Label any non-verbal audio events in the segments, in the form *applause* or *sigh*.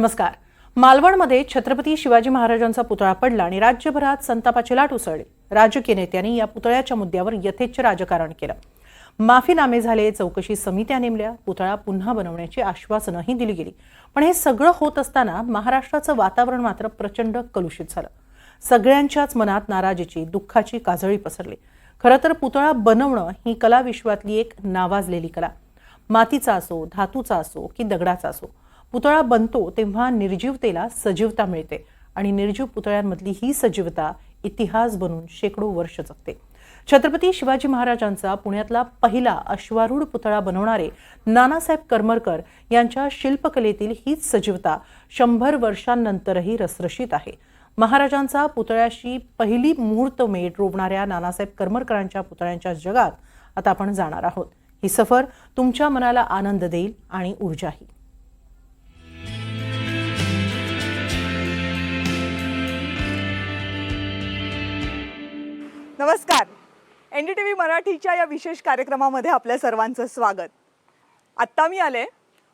नमस्कार. मालवणमध्ये छत्रपती शिवाजी महाराजांचा पुतळा पडला आणि राज्यभरात संतापाची लाट उसळली. राजकीय नेत्यांनी या पुतळ्याच्या मुद्द्यावर यथेच्छ राजकारण केलं. माफीनामे झाले चौकशी समित्या नेमल्या पुतळा पुन्हा बनवण्याची आश्वासनंही दिली गेली. पण हे सगळं होत असताना महाराष्ट्राचं वातावरण मात्र प्रचंड कलुषित झालं. सगळ्यांच्याच मनात नाराजीची दुःखाची काजळी पसरली. खरं तर पुतळा बनवणं ही कला विश्वातली एक नावाजलेली कला. मातीचा असो धातूचा असो की दगडाचा असो पुतळा बनतो तेव्हा निर्जीवतेला सजीवता मिळते. आणि निर्जीव पुतळ्यांमधली ही सजीवता इतिहास बनून शेकडो वर्ष जगते. छत्रपती शिवाजी महाराजांचा पुण्यातला पहिला अश्वारूढ पुतळा बनवणारे नानासाहेब करमरकर यांच्या शिल्पकलेतील हीच सजीवता शंभर वर्षांनंतरही रसरशीत आहे. महाराजांचा पुतळ्याशी पहिली मुहूर्तमेढ रोवणाऱ्या नानासाहेब करमरकरांच्या पुतळ्यांच्या जगात आता आपण जाणार आहोत. ही सफर तुमच्या मनाला आनंद देईल आणि ऊर्जाही नमस्कार. एन डी टी व्ही मराठीच्या या विशेष कार्यक्रमामध्ये आपल्या सर्वांचं स्वागत. आत्ता मी आले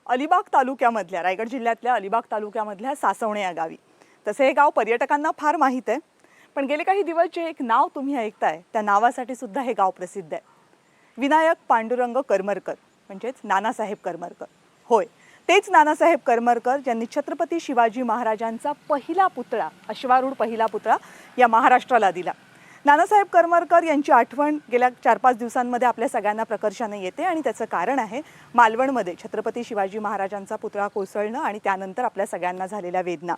अलिबाग तालुक्यामधल्या रायगड जिल्ह्यातल्या अलिबाग तालुक्यामधल्या सासवणे या गावी. तसे हे गाव पर्यटकांना फार माहीत आहे पण गेले काही दिवस जे एक नाव तुम्ही ऐकताय त्या नावासाठी सुद्धा हे गाव प्रसिद्ध आहे. विनायक पांडुरंग करमरकर म्हणजेच नानासाहेब करमरकर. होय तेच नानासाहेब करमरकर ज्यांनी छत्रपती शिवाजी महाराजांचा पहिला पुतळा अश्वारूढ पहिला पुतळा या महाराष्ट्राला दिला. नानासाहेब करमरकर यांची आठवण गेल्या चार पाच दिवसांमध्ये आपल्या सगळ्यांना प्रकर्षाने येते आणि त्याचं कारण आहे मालवणमध्ये छत्रपती शिवाजी महाराजांचा पुतळा कोसळणं आणि त्यानंतर आपल्या सगळ्यांना झालेल्या वेदना.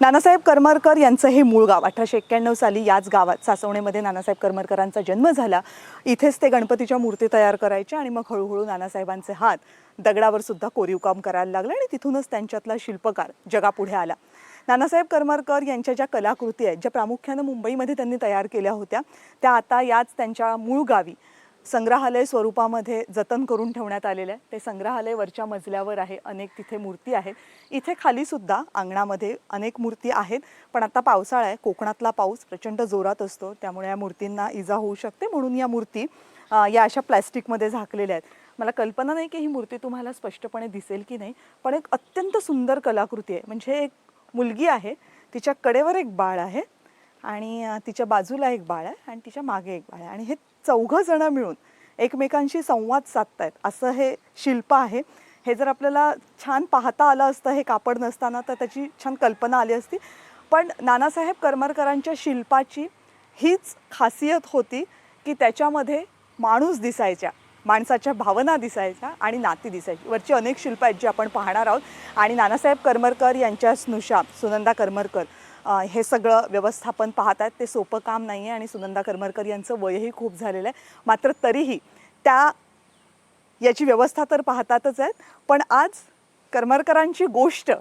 नानासाहेब करमरकर यांचं हे मूळ गाव अठराशे एक्क्याण्णव साली याच गावात सासवणेमध्ये नानासाहेब करमरकरांचा जन्म झाला. इथेच ते गणपतीच्या मूर्ती तयार करायचे आणि मग हळूहळू नानासाहेबांचे हात दगडावर सुद्धा कोरीव काम करायला लागलं आणि तिथूनच त्यांच्यातला शिल्पकार जगापुढे आला. नानासाहेब करमरकर यांच्या ज्या कलाकृती आहेत ज्या प्रामुख्यानं मुंबईमध्ये त्यांनी तयार केल्या होत्या त्या आता याच त्यांच्या मूळ गावी संग्रहालय स्वरूपामध्ये जतन करून ठेवण्यात आलेलं आहे ते संग्रहालय वरच्या मजल्यावर आहे अनेक तिथे मूर्ती आहेत. इथे खालीसुद्धा अंगणामध्ये अनेक मूर्ती आहेत पण आता पावसाळा आहे कोकणातला पाऊस प्रचंड जोरात असतो त्यामुळे या मूर्तींना इजा होऊ शकते म्हणून या मूर्ती या अशा प्लॅस्टिकमध्ये झाकलेल्या आहेत. मला कल्पना नाही की ही मूर्ती तुम्हाला स्पष्टपणे दिसेल की नाही पण एक अत्यंत सुंदर कलाकृती आहे. म्हणजे एक मुलगी आहे तिच्या कडेवर एक बाळ आहे आणि तिच्या बाजूला एक बाळ आहे आणि तिच्यामागे एक बाळ आहे. आणि हे चौघं जणं मिळून एकमेकांशी संवाद साधतायत. असं हे शिल्प आहे. हे जर आपल्याला छान पाहता आलं असतं हे कापड नसताना तर त्याची छान कल्पना आली असती. पण नानासाहेब करमरकरांच्या शिल्पाची हीच खासियत होती की त्याच्यामध्ये माणूस दिसायच्या. माणसाच्या भावना दिसायच्या आणि नाती दिसायची. वरची अनेक शिल्प आहेत जी आपण पाहणार आहोत. आणि नानासाहेब करमरकर यांच्या स्नुषा सुनंदा करमरकर हे सगळं व्यवस्थापन पाहत आहेत ते सोपं काम नाही आहे आणि सुनंदा करमरकर यांचं वयही खूप झालेलं आहे. मात्र तरीही त्या याची व्यवस्था तर पाहतातच आहेत. पण आज करमरकरांची गोष्ट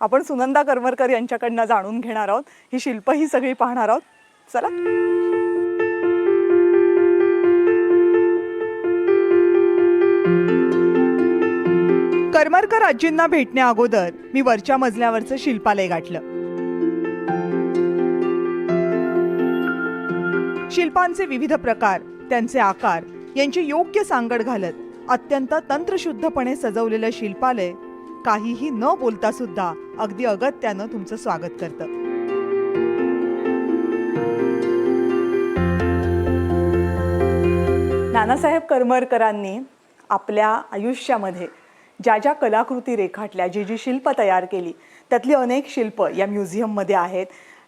आपण सुनंदा करमरकर यांच्याकडनं जाणून घेणार आहोत. ही शिल्प ही सगळी पाहणार आहोत. चला. करमरकर आजींना भेटण्या अगोदर मी वरच्या मजल्यावरचं शिल्पालय गाठलं. शिल्पांचे विविध प्रकार त्यांचे आकार यांची योग्य सांगड घालत अत्यंत तंत्रशुद्धपणे सजवलेलं शिल्पालय काहीही न बोलता सुद्धा अगदी अगत्यानं तुमचं स्वागत करतं. नानासाहेब करमरकरांनी आपल्या आयुष्यामध्ये ज्या ज्या कलाकृती रेखाटल्या जी जी शिल्प तयार केली त्यातली अनेक शिल्प या म्युझियममध्ये आहेत.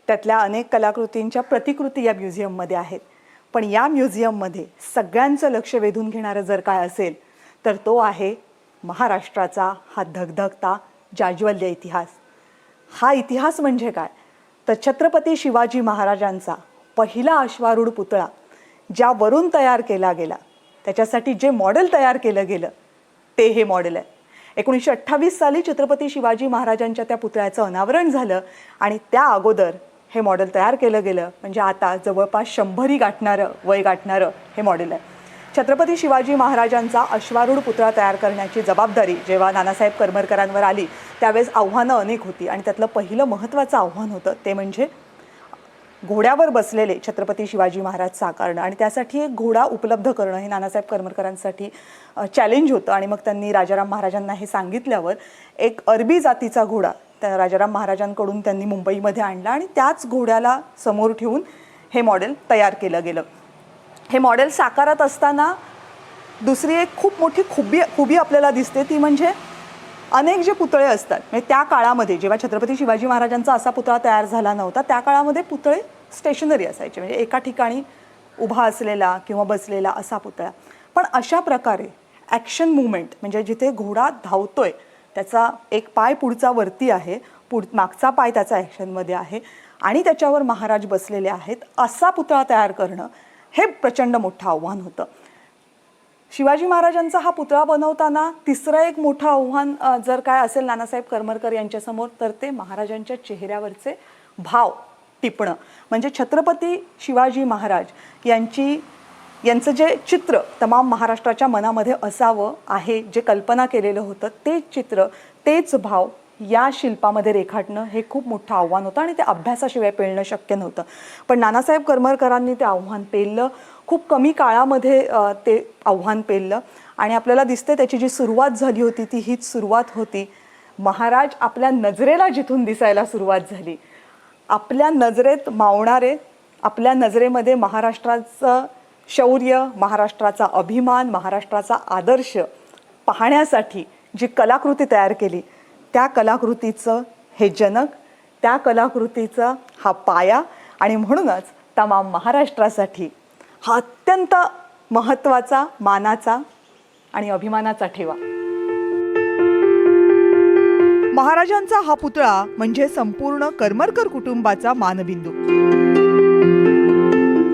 त्यातल्या अनेक कलाकृतींच्या प्रतिकृती या म्युझियममध्ये आहेत. पण या म्युझियममध्ये सगळ्यांचं लक्ष वेधून घेणारं जर काय असेल तर तो आहे महाराष्ट्राचा हा धगधगता जाज्वल्य इतिहास. हा इतिहास म्हणजे काय? तर छत्रपती शिवाजी महाराजांचा पहिला अश्वारूढ पुतळा ज्यावरून तयार केला गेला त्याच्यासाठी जे मॉडेल तयार केलं गेलं ते हे मॉडेल आहे. एकोणीसशे अठ्ठावीस साली छत्रपती शिवाजी महाराजांच्या त्या पुतळ्याचं अनावरण झालं आणि त्या अगोदर हे मॉडेल तयार केलं गेलं. म्हणजे आता जवळपास शंभरी गाठणारं वय गाठणारं हे मॉडेल आहे. छत्रपती शिवाजी महाराजांचा अश्वारूढ पुतळा तयार करण्याची जबाबदारी जेव्हा नानासाहेब करमरकरांवर आली त्यावेळेस आव्हानं अनेक होती. आणि त्यातलं पहिलं महत्त्वाचं आव्हान होतं ते म्हणजे घोड्यावर बसलेले छत्रपती शिवाजी महाराज साकारणं आणि त्यासाठी एक घोडा उपलब्ध करणं हे नानासाहेब करमरकरांसाठी चॅलेंज होतं. आणि मग त्यांनी राजाराम महाराजांना हे सांगितल्यावर एक अरबी जातीचा घोडा त्या राजाराम महाराजांकडून त्यांनी मुंबईमध्ये आणला आणि त्याच घोड्याला समोर ठेवून हे मॉडेल तयार केलं गेलं. हे मॉडेल साकारत असताना दुसरी एक खूप मोठी खुबी खुबी आपल्याला दिसते ती म्हणजे अनेक जे पुतळे असतात म्हणजे त्या काळामध्ये जेव्हा छत्रपती शिवाजी महाराजांचा असा पुतळा तयार झाला नव्हता त्या काळामध्ये पुतळे स्टेशनरी असायचे. म्हणजे एका ठिकाणी उभा असलेला किंवा बसलेला असा पुतळा. पण अशा प्रकारे ॲक्शन मुवमेंट म्हणजे जिथे घोडा धावतोय त्याचा एक पाय पुढचा वरती आहे पुढ मागचा पाय त्याचा ॲक्शनमध्ये आहे आणि त्याच्यावर महाराज बसलेले आहेत असा पुतळा तयार करणं हे प्रचंड मोठं आव्हान होतं. शिवाजी महाराजांचा हा पुतळा बनवताना तिसरं एक मोठं आव्हान जर काय असेल नानासाहेब करमरकर यांच्यासमोर तर ते महाराजांच्या चेहऱ्यावरचे भाव टिपणं. म्हणजे छत्रपती शिवाजी महाराज यांची यांचं जे चित्र तमाम महाराष्ट्राच्या मनामध्ये असावं आहे जे कल्पना केलेलं होतं तेच चित्र तेच भाव या शिल्पामध्ये रेखाटणं हे खूप मोठं आव्हान होतं आणि ते अभ्यासाशिवाय पेलणं शक्य नव्हतं. पण नानासाहेब करमरकरांनी ते आव्हान पेललं खूप कमी काळामध्ये ते आव्हान पेललं आणि आपल्याला दिसते त्याची जी सुरुवात झाली होती ती हीच सुरुवात होती. महाराज आपल्या नजरेला जिथून दिसायला सुरुवात झाली. आपल्या नजरेत मावणारे आपल्या नजरेमध्ये महाराष्ट्राचं शौर्य महाराष्ट्राचा अभिमान महाराष्ट्राचा आदर्श पाहण्यासाठी जी कलाकृती तयार केली त्या कलाकृतीचं हे जनक त्या कलाकृतीचा हा पाया आणि म्हणूनच तमाम महाराष्ट्रासाठी हा अत्यंत महत्त्वाचा मानाचा आणि अभिमानाचा ठेवा. महाराजांचा हा पुतळा म्हणजे संपूर्ण करमरकर कुटुंबाचा मानबिंदू.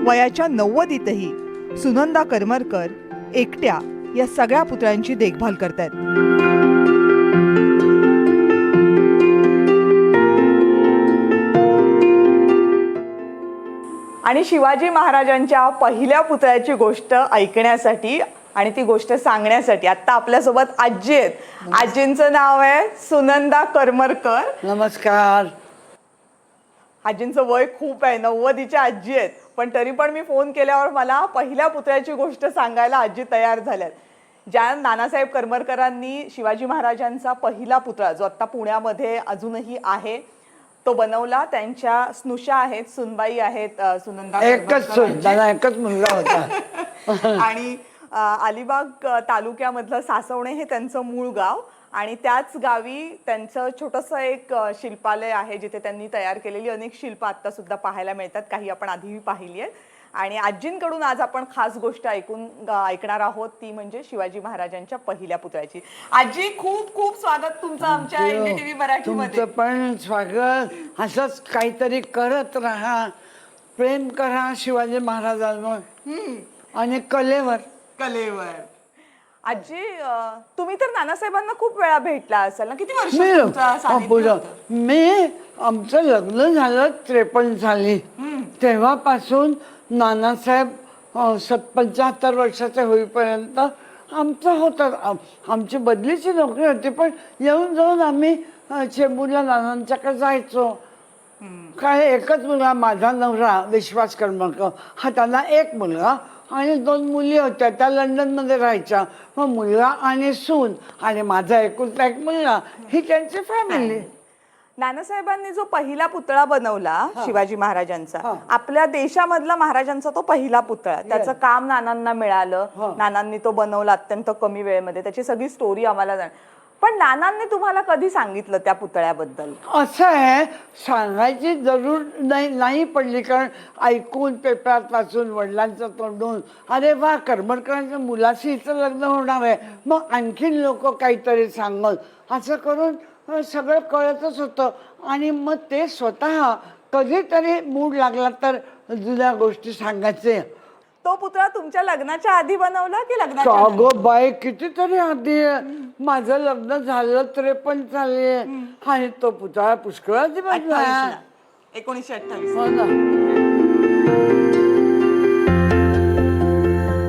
वयाच्या नव्वदीतही सुनंदा करमरकर एकट्या या सगळ्या पुतळ्यांची देखभाल करतायत. आणि शिवाजी महाराजांच्या पहिल्या पुतळ्याची गोष्ट ऐकण्यासाठी आणि ती गोष्ट सांगण्यासाठी. आता आपल्यासोबत आजी आहेत. आजींचं नाव आहे सुनंदा करमरकर. नमस्कार. आजींचं वय खूप आहे. नव्वदीच्या आजी आहेत. पण तरी पण मी फोन केल्यावर मला पहिल्या पुतळ्याची गोष्ट सांगायला आजी तयार झाल्यात. ज्या नानासाहेब करमरकरांनी शिवाजी महाराजांचा पहिला पुतळा जो आता पुण्यामध्ये अजूनही आहे तो बनवला. त्यांच्या स्नुषा आहेत सुनबाई आहेत सुनंदा एकच एकच मुलगा होता. *laughs* आणि अलिबाग तालुक्यामधलं सासवणे हे त्यांचं मूळ गाव आणि त्याच गावी त्यांचं छोटंसं एक शिल्पालय आहे जिथे त्यांनी तयार केलेली अनेक शिल्प आता सुद्धा पाहायला मिळतात काही आपण आधीही पाहिली आहेत. आणि आजींकडून आज आपण खास गोष्ट ऐकून ऐकणार आहोत ती म्हणजे शिवाजी महाराजांच्या पहिल्या पुतळ्याची. आजी खूप खूप स्वागत तुमचं आमच्या एनडीटीव्ही मराठीमध्ये. पण स्वागत. असंच काहीतरी करत राहा. प्रेम करा शिवाजी महाराजांवर आणि कलेवर. कलेवर. आजी अ, तुम्ही तर नानासाहेबांना खूप वेळा भेटला असाल ना? किती वर्ष मी तुमचं सानिध्य. होतं? मी आमचं लग्न झालं त्रेपन्न साली. तेव्हापासून नानासाहेब अ, सत पंच्याहत्तर वर्षाचे होईपर्यंत आमचं होतं. आम- आमची बदलीची नोकरी होती पण येऊन जाऊन आम्ही अ, चेंबूरला नानांच्याकडे जायचो. काय एकच मुलगा माझा नवरा विश्वास करमरकर हा त्यांना एक मुलगा आणि दोन मुली होत्या त्या लंडनमध्ये राहायच्या. मग मुलगा आणि सून आणि माझा एकुलता एक मुलगा ही त्यांची फॅमिली नानासाहेबांनी जो पहिला पुतळा बनवला शिवाजी महाराजांचा. आपल्या देशामधला महाराजांचा तो पहिला पुतळा. त्याचं काम नानांना मिळालं. नानांनी तो बनवला अत्यंत कमी वेळेमध्ये. त्याची सगळी स्टोरी आम्हाला जाण पण नानांनी तुम्हाला कधी सांगितलं त्या पुतळ्याबद्दल? असं आहे सांगायची जरूर नाही नाही पडली कारण ऐकून पेपरात वाचून वडिलांचं तोंडून अरे वा करमरकरांच्या मुलाशी हिचं लग्न होणार आहे. मग आणखीन लोक काहीतरी सांगत असं करून सगळं कळतच होतं. आणि मग ते स्वतः कधीतरी मूड लागला तर जुन्या गोष्टी सांगायचे. तो पुतळा तुमच्या लग्नाच्या आधी बनवला की लग्नाच्या नंतर? अगो बाय कितीतरी आधी आहे. माझं लग्न झालं त्रेपन्न साली आणि तो पुतळा पुष्कळाची बाजू आहे 28 ला. एकोणीसशे अठ्ठावीस हो ना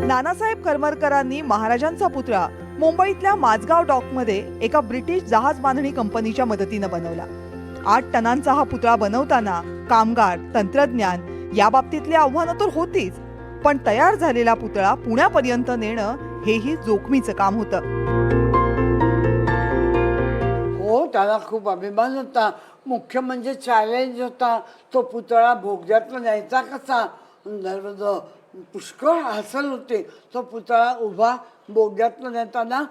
नानासाहेब करमरकरांनी महाराजांचा पुतळा मुंबईतल्या माझगाव डॉकमध्ये एका ब्रिटिश जहाज बांधणी कंपनीच्या मदतीनं बनवला आठ टनांचा हा पुतळा बनवताना कामगार तंत्रज्ञान या बाबतीतली आव्हानं तर होतीच पण तयार झालेला पुतळा पुण्यापर्यंत नेणं हेही जोखमीचं काम होतं. हो त्याला खूप अभिमान होता. मुख्य म्हणजे चॅलेंज होता. तो पुतळा भोगद्यातला न्यायचा कसा? पुष्कळ हासल होते. तो पुतळा उभा बोगद्यातनं नेताना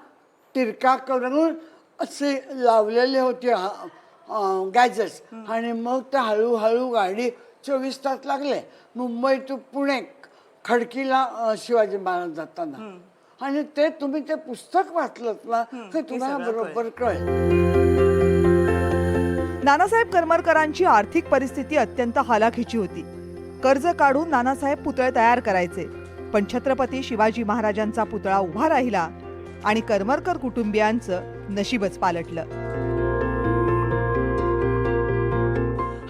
तिरका करून असे लावलेले होते गॅजेट्स. आणि मग ते हळूहळू गाडी चोवीस तास लागले. मुंबई टू पुणे. खडकीला अ, शिवाजी महाराज जाताना. आणि ते तुम्ही ते पुस्तक वाचलं ना ते तुम्हाला बरोबर कळेल. नानासाहेब करमरकरांची आर्थिक परिस्थिती अत्यंत हालाखीची होती. कर्ज काढून नानासाहेब पुतळे तयार करायचे. पण छत्रपती शिवाजी महाराजांचा पुतळा उभा राहिला आणि करमरकर कुटुंबियांचं नशीबच पालटलं.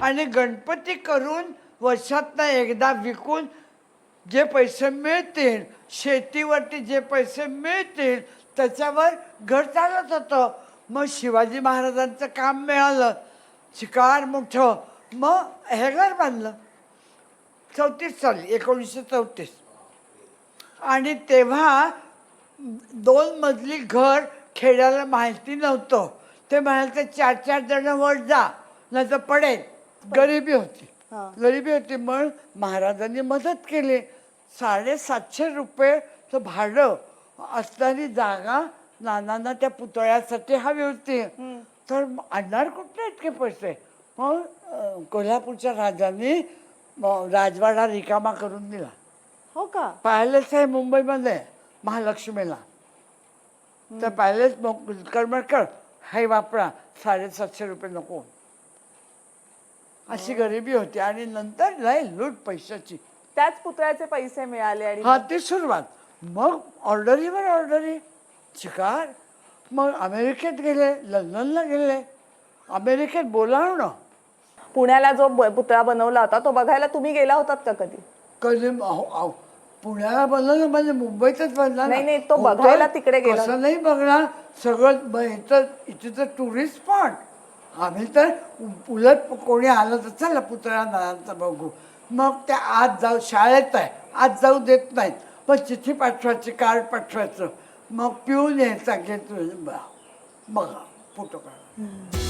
आणि गणपती करून वर्षातनं एकदा विकून जे पैसे मिळतील शेतीवरती जे पैसे मिळतील त्याच्यावर घर चालत होतं. मग शिवाजी महाराजांचं काम मिळालं. शिकार मोठं. मग हे घर बांधलं. चौतीस साली एकोणीसशे चौतीस. आणि तेव्हा दोन मजली घर खेड्याला माहिती नव्हतं. ते म्हणाले चार चार जण वर जा नाही तर पडेल. गरिबी होती. गरिबी होती म्हणून महाराजांनी मदत केली. साडेसातशे रुपयेचं भाडं असणारी जागा नानांना त्या पुतळ्यासाठी हवी होती. तर आणणार कुठले इतके पैसे? मग कोल्हापूरच्या राजांनी राजवाडा रिकामा करून दिला. हो का? पॅलेस आहे मुंबईमध्ये महालक्ष्मीला. तर पॅलेस करमरकर हे वापरा साडेसातशे रुपये नको. अशी गरिबी होती. आणि नंतर लय लूट पैशाची. त्याच पुतळ्याचे पैसे मिळाले आणि हा ती सुरुवात. मग ऑर्डरीवर ऑर्डरी. शिकार. मग अमेरिकेत गेले लंडनला गेले. अमेरिकेत बोलावणं. पुण्याला जो ब- पुतळा बनवला होता तो बघायला तुम्ही गेला होतात का कधी? कधी अहो, अहो, पुण्याला बनवलं म्हणजे मुंबईतच बनला. नाही, नाही, तो बघायला तिकडे गेला. कसं नाही बघणार? सगळं ब- इथं इथे तर टुरिस्ट स्पॉट आम्ही तर उलट कोणी आलं तर चला पुतळा नानांचा बघू. मग त्या आज जाऊ शाळेत आहे आज जाऊ देत नाहीत. मग चिठ्ठी पाठवायची कार्ड पाठवायचं. मग पिऊन यायचा घेत बघा फोटो काढा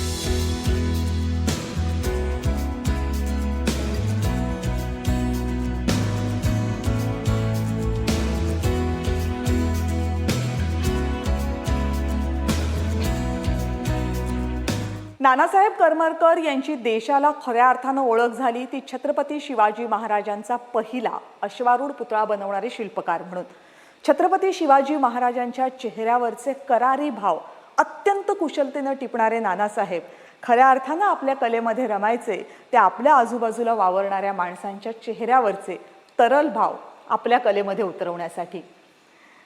नानासाहेब करमरकर यांची देशाला खऱ्या अर्थानं ओळख झाली. ती छत्रपती शिवाजी महाराजांचा पहिला अश्वारूढ पुतळा बनवणारे शिल्पकार म्हणून. छत्रपती शिवाजी महाराजांच्या चेहऱ्यावरचे करारी भाव अत्यंत कुशलतेनं टिपणारे नानासाहेब खऱ्या अर्थानं आपल्या कलेमध्ये रमायचे ते आपल्या आजूबाजूला वावरणाऱ्या माणसांच्या चेहऱ्यावरचे तरल भाव आपल्या कलेमध्ये उतरवण्यासाठी.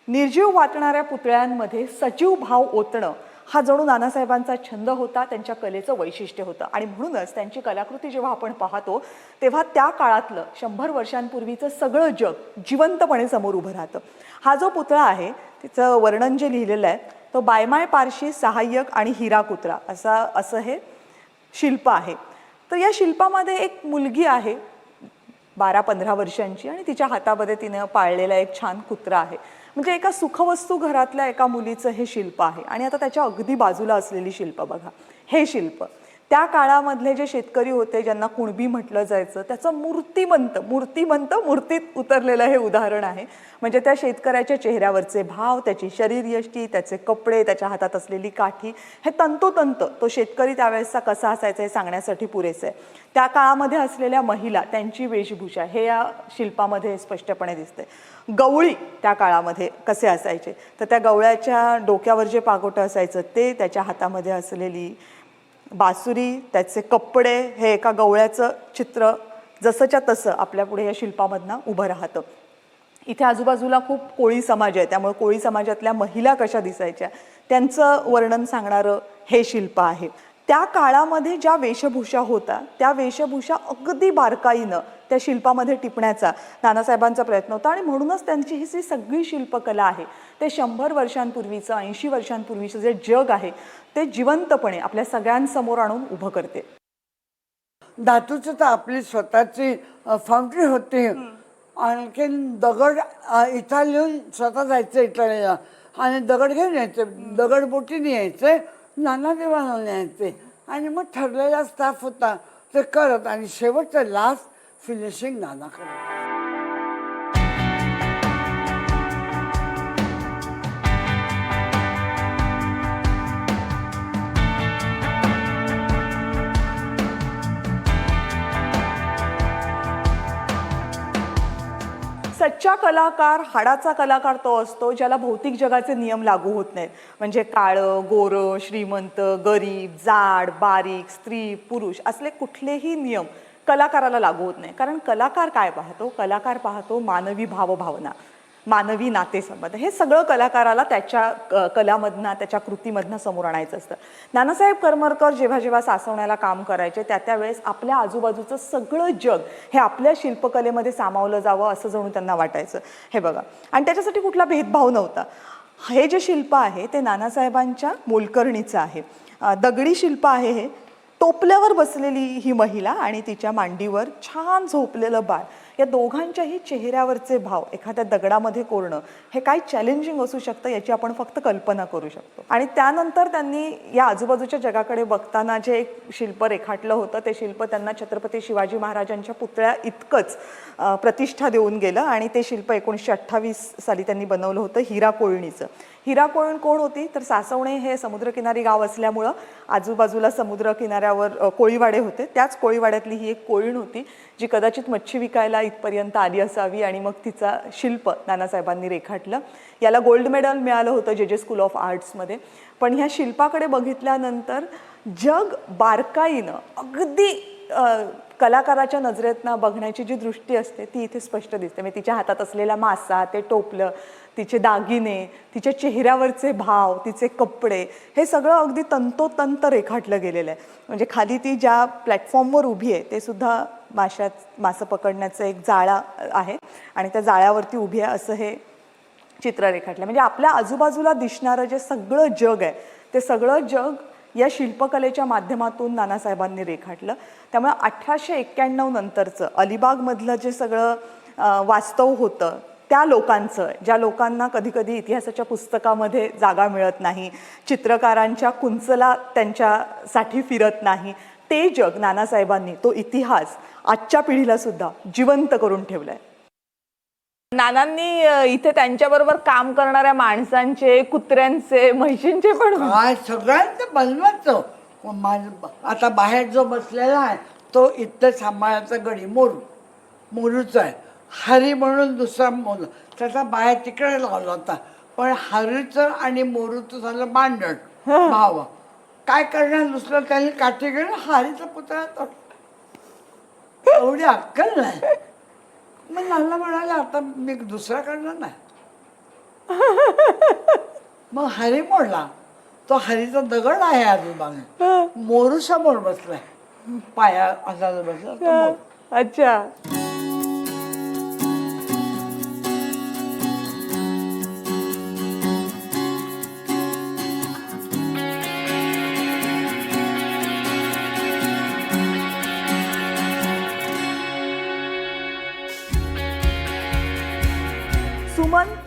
निर्जीव वाटणाऱ्या पुतळ्यांमध्ये सजीव भाव ओतणं हा जणू नानासाहेबांचा छंद होता त्यांच्या कलेचं वैशिष्ट्य होतं. आणि म्हणूनच त्यांची कलाकृती जेव्हा आपण पाहतो तेव्हा त्या काळातलं शंभर वर्षांपूर्वीचं सगळं जग जिवंतपणे समोर उभं राहतं. हा जो पुतळा आहे तिचं वर्णन जे लिहिलेलं आहे तो बायमाय पारशी सहाय्यक आणि हिरा कुत्रा असा असं हे शिल्प आहे. तर या शिल्पामध्ये एक मुलगी आहे बारा पंधरा वर्षांची आणि तिच्या हातामध्ये तिनं पाळलेला एक छान कुत्रा आहे. म्हणजे एका सुखवस्तू घरातल्या एका मुलीचं हे शिल्प आहे. आणि आता त्याच्या अगदी बाजूला असलेली शिल्प बघा. हे शिल्प. त्या काळामधले जे शेतकरी होते ज्यांना कुणबी म्हटलं जायचं त्याचं मूर्तिमंत मूर्तिमंत मूर्तीत उतरलेलं हे उदाहरण आहे. म्हणजे त्या शेतकऱ्याच्या चेहऱ्यावरचे भाव त्याची शरीरयष्टी त्याचे कपडे त्याच्या हातात असलेली काठी हे तंतोतंत तो शेतकरी त्यावेळेसचा कसा असायचा हे सांगण्यासाठी पुरेसे. आहे त्या काळामध्ये असलेल्या महिला त्यांची वेशभूषा हे या शिल्पामध्ये स्पष्टपणे दिसते. गवळी त्या काळामध्ये कसे असायचे? तर त्या गवळ्याच्या डोक्यावर जे पागोटं असायचं ते त्याच्या हातामध्ये असलेली बासुरी त्याचे कपडे हे एका गवळ्याचं चित्र जसंच्या तसं आपल्यापुढे या शिल्पामधनं उभं राहतं. इथे आजूबाजूला खूप कोळी समाज आहे त्यामुळे कोळी समाजातल्या महिला कशा दिसायच्या त्यांचं वर्णन सांगणारं हे शिल्प आहे. त्या काळामध्ये ज्या वेशभूषा होता त्या वेशभूषा अगदी बारकाईनं त्या शिल्पामध्ये टिपण्याचा नानासाहेबांचा प्रयत्न होता आणि म्हणूनच त्यांची ही जी सगळी शिल्पकला आहे. ते शंभर वर्षांपूर्वीचं ऐंशी वर्षांपूर्वीचं जे जग आहे ते जिवंतपणे आपल्या सगळ्यांसमोर आणून उभं करते. धातूची तर आपली स्वतःची फाउंड्री होती. आणखीन दगड इथं लिहून स्वतः जायचं इटालीला आणि दगड घेऊन यायचे दगड बोटीने यायचे. नाना देवाला न्यायचे आणि मग ठरलेला स्टाफ होता ते करत आणि शेवटचं लास्ट फिनिशिंग नाना करत सच्चा कलाकार हाडाचा कलाकार तो असतो ज्याला भौतिक जगाचे नियम लागू होत नाहीत. म्हणजे काळं गोरं श्रीमंत गरीब जाड बारीक स्त्री पुरुष असले कुठलेही नियम कलाकाराला लागू होत नाही कारण कलाकार काय पाहतो? कलाकार पाहतो मानवी भावभावना. मानवी नातेसंबंध. हे सगळं कलाकाराला त्याच्या क- कलामधनं त्याच्या कृतीमधनं समोर आणायचं असतं. नानासाहेब करमरकर जेव्हा जेव्हा सासवण्याला काम करायचे त्या त्यावेळेस आपल्या आजूबाजूचं सगळं जग हे आपल्या शिल्पकलेमध्ये सामावलं जावं असं जणू त्यांना वाटायचं. हे बघा. आणि त्याच्यासाठी कुठला भेदभाव नव्हता. हे जे शिल्प आहे ते नानासाहेबांच्या मोलकर्णीचं आहे. दगडी शिल्प आहे हे. टोपल्यावर बसलेली ही महिला आणि तिच्या मांडीवर छान झोपलेलं बाळ या दोघांच्याही चेहऱ्यावरचे भाव एखाद्या दगडामध्ये कोरणं हे काय चॅलेंजिंग असू शकतं याची आपण फक्त कल्पना करू शकतो. आणि त्यानंतर त्यांनी या आजूबाजूच्या जगाकडे बघताना जे एक शिल्प रेखाटलं होतं ते शिल्प त्यांना छत्रपती शिवाजी महाराजांच्या पुतळ्या इतकंच प्रतिष्ठा देऊन गेलं आणि ते शिल्प एकोणीसशे अठ्ठावीस साली त्यांनी बनवलं होतं हिरा कोळणीचं. हिरा कोळण कोण होती? तर सासवणे हे समुद्रकिनारी गाव असल्यामुळं आजूबाजूला समुद्र किनाऱ्यावर कोळीवाडे होते. त्याच कोळीवाड्यातली ही एक कोळीण होती जी कदाचित मच्छी विकायला इथपर्यंत आली असावी आणि मग तिचा शिल्प नानासाहेबांनी रेखाटलं. याला गोल्ड मेडल मिळालं होतं जे जे स्कूल ऑफ आर्ट्समध्ये. पण ह्या शिल्पाकडे बघितल्यानंतर जग बारकाईनं अगदी कलाकाराच्या नजरेतनं बघण्याची जी दृष्टी असते ती इथे स्पष्ट दिसते. म्हणजे तिच्या हातात असलेला मासा ते टोपलं तिचे दागिने तिच्या चेहऱ्यावरचे भाव तिचे कपडे हे सगळं अगदी तंतोतंत रेखाटलं गेलेलं आहे. म्हणजे खाली ती ज्या प्लॅटफॉर्मवर उभी आहे ते सुद्धा माशात मासं पकडण्याचं एक जाळा आहे आणि त्या जाळ्यावरती उभी आहे असं हे चित्र रेखाटलं. म्हणजे आपल्या आजूबाजूला दिसणारं जे सगळं जग आहे ते सगळं जग या शिल्पकलेच्या माध्यमातून नानासाहेबांनी रेखाटलं. त्यामुळे अठराशे एक्क्याण्णव नंतरचं अलिबागमधलं जे सगळं वास्तव होतं त्या लोकांचं ज्या लोकांना कधीकधी इतिहासाच्या पुस्तकामध्ये जागा मिळत नाही चित्रकारांच्या कुंचला त्यांच्यासाठी फिरत नाही ते जग नानासाहेबांनी तो इतिहास आजच्या पिढीला सुद्धा जिवंत करून ठेवलाय. नानांनी इथे त्यांच्याबरोबर काम करणाऱ्या माणसांचे कुत्र्यांचे म्हशींचे पण काय सगळ्यांचं बनवायचं माझं आता बाहेर जो बसलेला आहे तो इथं सांभाळायचा गडी मोरू. मोरूचा आहे. हरी म्हणून दुसरा मोर. त्याचा बाहेर तिकडे लावला होता. पण हरीचं आणि मोरूचं झालं भांडण. भाव. काय करणार दुसरं? त्यांनी काठी घेऊन हरीचा पुतळा तोडला. एवढी अक्कल नाही. मग नाना म्हणाले आता मी दुसरा करणार नाही. *laughs* मग हरी मोडला. तो हरीचा दगड आहे आजूबाजूला. मोरू समोर बसलाय. पाया असा बसला. अच्छा.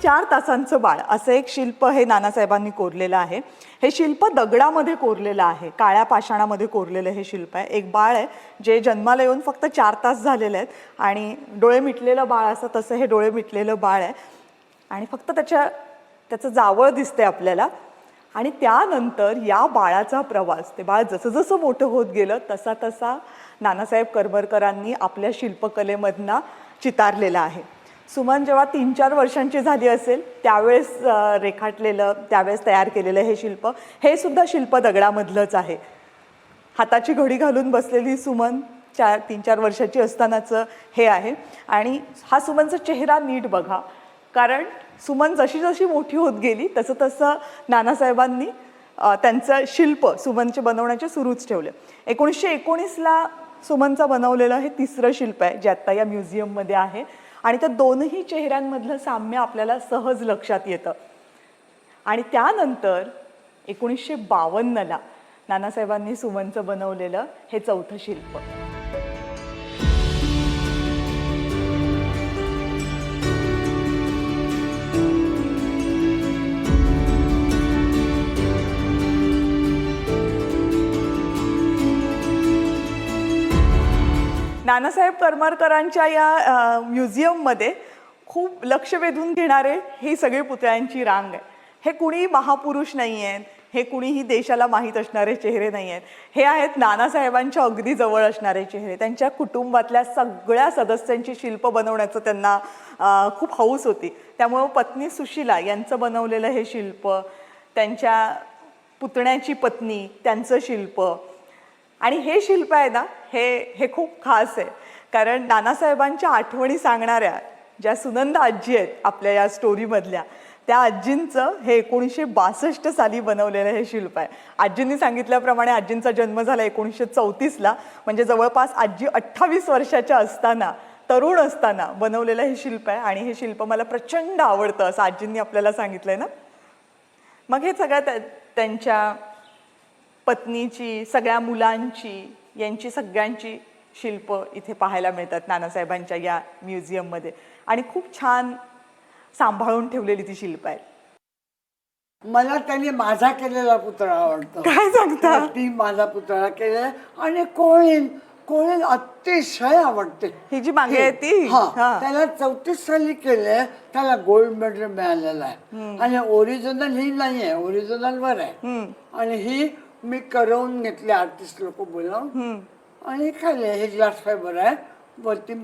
चार तासांचं बाळ असं एक शिल्प हे नानासाहेबांनी कोरलेलं आहे. हे शिल्प दगडामध्ये कोरलेलं आहे काळ्या पाषाणामध्ये कोरलेलं हे शिल्प आहे. एक बाळ आहे जे जन्माला येऊन फक्त चार तास झालेले आहेत आणि डोळे मिटलेलं बाळ असं तसं हे डोळे मिटलेलं बाळ आहे. आणि फक्त त्याच्या त्याचं जावळ दिसते आपल्याला. आणि त्यानंतर या बाळाचा प्रवास ते बाळ जसं जसं मोठं होत गेलं तसा तसा नानासाहेब करमरकरांनी आपल्या शिल्पकलेमधनं चितारलेला आहे. सुमन जेव्हा तीन चार वर्षांची झाली असेल त्यावेळेस रेखाटलेलं त्यावेळेस तयार केलेलं हे शिल्प हे सुद्धा शिल्प दगडामधलंच आहे. हाताची घडी घालून बसलेली सुमन चार तीन चार वर्षाची असतानाचं हे आहे. आणि हा सुमनचा चेहरा नीट बघा. कारण सुमन जशी जशी मोठी होत गेली तसं तसं नानासाहेबांनी त्यांचं शिल्प सुमनचे बनवण्याचे सुरूच ठेवले. एकोणीसशे एकोणीसला सुमनचं बनवलेलं हे तिसरं शिल्प आहे जे आत्ता या म्युझियममध्ये आहे. आणि त्या दोनही चेहऱ्यांमधलं साम्य आपल्याला सहज लक्षात येतं. आणि त्यानंतर एकोणीसशे बावन्नला नानासाहेबांनी सुमनचं बनवलेलं हे चौथं शिल्प. नानासाहेब करमरकरांच्या या म्युझियममध्ये खूप लक्ष वेधून घेणारे ही सगळी पुतळ्यांची रांग आहे. हे कुणी महापुरुष नाही आहेत हे कुणीही देशाला माहीत असणारे चेहरे नाही आहेत. हे आहेत नानासाहेबांच्या अगदी जवळ असणारे चेहरे. त्यांच्या कुटुंबातल्या सगळ्या सदस्यांची शिल्प बनवण्याचं त्यांना खूप हौस होती. त्यामुळं पत्नी सुशिला यांचं बनवलेलं हे शिल्प त्यांच्या पुतण्याची पत्नी त्यांचं शिल्प आणि हे शिल्प आहे ना हे हे खूप खास आहे. कारण नानासाहेबांच्या आठवणी सांगणाऱ्या ज्या सुनंद आजी आहेत आपल्या या स्टोरीमधल्या त्या आजींचं हे एकोणीसशे बासष्ट साली बनवलेलं हे शिल्प आहे. आजींनी सांगितल्याप्रमाणे आजींचा जन्म झाला एकोणीसशे चौतीसला. म्हणजे जवळपास आजी अठ्ठावीस वर्षाच्या असताना तरुण असताना बनवलेलं हे शिल्प आहे. आणि हे शिल्प मला प्रचंड आवडतं असं आजींनी आपल्याला सांगितलं आहे ना. मग हे सगळं त्या- त्यांच्या पत्नीची सगळ्या मुलांची यांची सगळ्यांची शिल्प इथे पाहायला मिळतात नानासाहेबांच्या या म्युझियममध्ये. आणि खूप छान सांभाळून ठेवलेली ती शिल्प आहेत. मला त्यांनी माझा केलेला पुतळा आवडतो. काय सांगता? ती माझा पुतळा केलेला आणि कोळीन कोळीन अतिशय आवडते. ही जी मागे आहे ती? हा. त्याला चौतीस साली केले त्याला गोल्ड मेडल मिळालेलं आहे. आणि ओरिजिनल ही नाही आहे. ओरिजिनल वर आहे. आणि ही मी करवून घेतली आर्टिस्ट लोक बोलावून. आणि खाली हे ग्लास फायबर आहे. वरती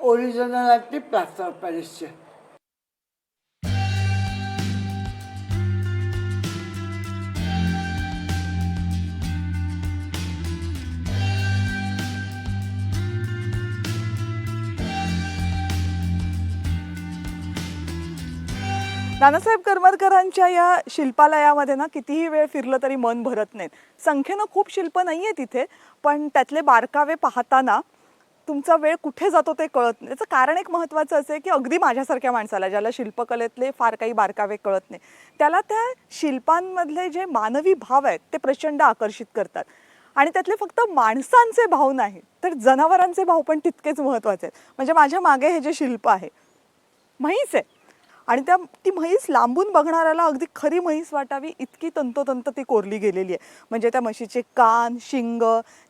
ओरिजिनल आहे ती प्लास्टर पॅरिसची नानासाहेब करमरकरांच्या या शिल्पालयामध्ये ना कितीही वेळ फिरलं तरी मन भरत नाहीत. संख्येनं खूप शिल्प नाही आहे तिथे पण त्यातले बारकावे पाहताना तुमचा वेळ कुठे जातो ते कळत नाही. त्याचं कारण एक महत्त्वाचं असं आहे की अगदी माझ्यासारख्या माणसाला ज्याला शिल्पकलेतले फार काही बारकावे कळत नाही त्याला त्या शिल्पांमधले जे मानवी भाव आहेत ते प्रचंड आकर्षित करतात. आणि त्यातले फक्त माणसांचे भाव नाही तर जनावरांचे भाव पण तितकेच महत्त्वाचे आहेत. म्हणजे माझ्या मागे हे जे शिल्प आहे म्हैस आहे. आणि त्या ती म्हैस लांबून बघणाऱ्याला अगदी खरी म्हैस वाटावी इतकी तंतोतंत ती कोरली गेलेली आहे. म्हणजे त्या म्हशीचे कान शिंग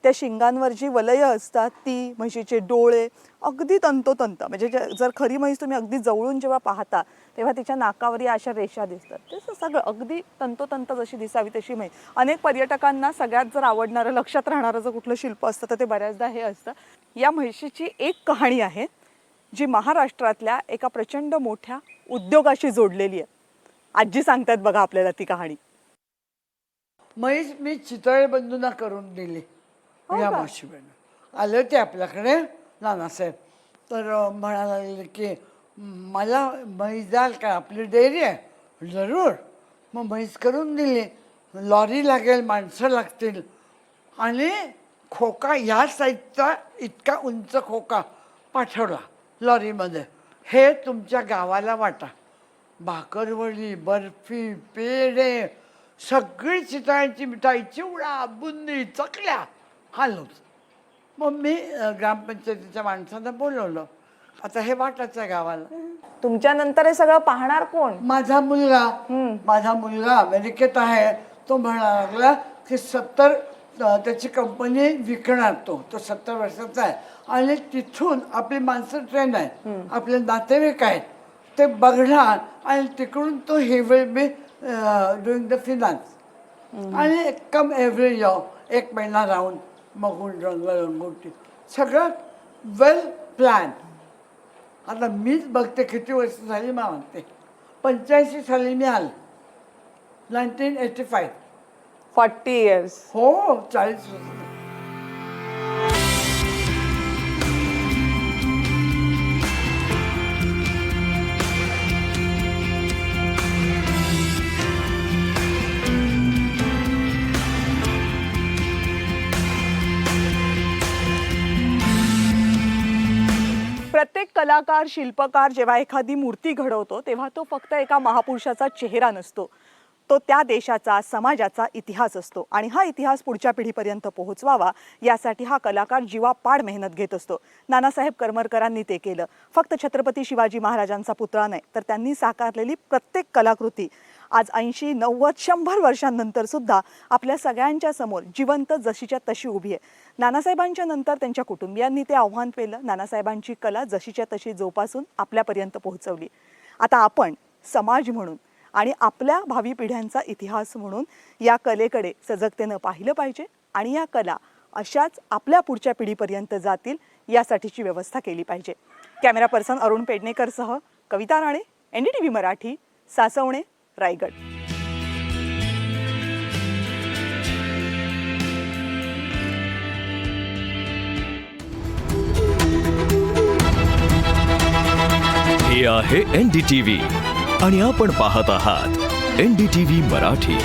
त्या शिंगांवर जी वलय असतात ती म्हशीचे डोळे अगदी तंतोतंत. म्हणजे जर खरी म्हैस तुम्ही अगदी जवळून जेव्हा पाहता तेव्हा तिच्या नाकावर या अशा रेषा दिसतात. ते सगळं अगदी तंतोतंत जशी दिसावी तशी म्हैस. अनेक पर्यटकांना सगळ्यात जर आवडणारं लक्षात राहणारं जर कुठलं शिल्प असतं तर ते बऱ्याचदा हे असतं. या म्हशीची एक कहाणी आहे जी महाराष्ट्रातल्या एका प्रचंड मोठ्या उद्योगाशी जोडलेली आहे. आजी सांगतात बघा आपल्याला ती कहाणी. म्हैस मी चितळे बंधूंना करून दिली. हो या? मावशीबाईनं आले होते आपल्याकडे नानासाहेब. तर म्हणायला लागले की मला म्हैस द्याल का? आपली डेअरी आहे. जरूर. मग म्हैस करून दिली. लॉरी लागेल माणसं लागतील. आणि खोका ह्या साईजचा इतका उंच खोका पाठवला लॉरीमध्ये. हे तुमच्या गावाला वाटा. भाकरवडी बर्फी पेढे सगळी चितळांची मिठाई चिवडा बुंदी चकल्या हालूच मग मी ग्रामपंचायतीच्या माणसांना बोलवलं. आता हे वाटायचं आहे गावाला. तुमच्या नंतर हे सगळं पाहणार कोण? माझा मुलगा माझा मुलगा अमेरिकेत आहे. तो म्हणायला लागला की सत्तर त्याची कंपनी विकणार तो. तो सत्तर वर्षाचा आहे. आणि तिथून आपली माणसं ट्रेन आहे आपले नातेवाईक आहेत. ते बघणार आणि तिकडून तो he will be doing the finance आणि कम एव्हरी इयर एक महिना राहून मगून रंग रंगोटी सगळं वेल प्लॅन आता मीच बघते किती वर्ष झाली मला म्हणते पंच्याऐंशी साली मी आले. Nineteen eighty five. Forty years हो चाळीस वर्ष. प्रत्येक कलाकार शिल्पकार जेव्हा एखादी मूर्ती घडवतो तेव्हा तो फक्त एका महापुरुषाचा चेहरा नसतो. तो त्या देशाचा समाजाचा इतिहास असतो. आणि हा इतिहास पुढच्या पिढीपर्यंत पोहोचवावा यासाठी हा कलाकार जीवापाड मेहनत घेत असतो. नानासाहेब करमरकरांनी ते केलं. फक्त छत्रपती शिवाजी महाराजांचा पुतळा नाही तर त्यांनी साकारलेली प्रत्येक कलाकृती आज ऐंशी नव्वद शंभर वर्षांनंतर सुद्धा आपल्या सगळ्यांच्या समोर जिवंत जशीच्या तशी उभी आहे. नानासाहेबांच्या नंतर त्यांच्या कुटुंबियांनी ते आव्हान पेलं. नानासाहेबांची कला जशीच्या तशी जोपासून आपल्यापर्यंत पोहोचवली. आता आपण समाज म्हणून आणि आपल्या भावी पिढ्यांचा इतिहास म्हणून या कलेकडे सजगतेनं पाहिलं पाहिजे आणि या कला अशाच आपल्या पुढच्या पिढीपर्यंत जातील यासाठीची व्यवस्था केली पाहिजे. Camera person Arun पेडणेकरसह Kavita Rane N D T V Marathi Sasawane Raigad. हे आहे एन डी टी व्ही आणि आपण पाहत आहात N D T V Marathi.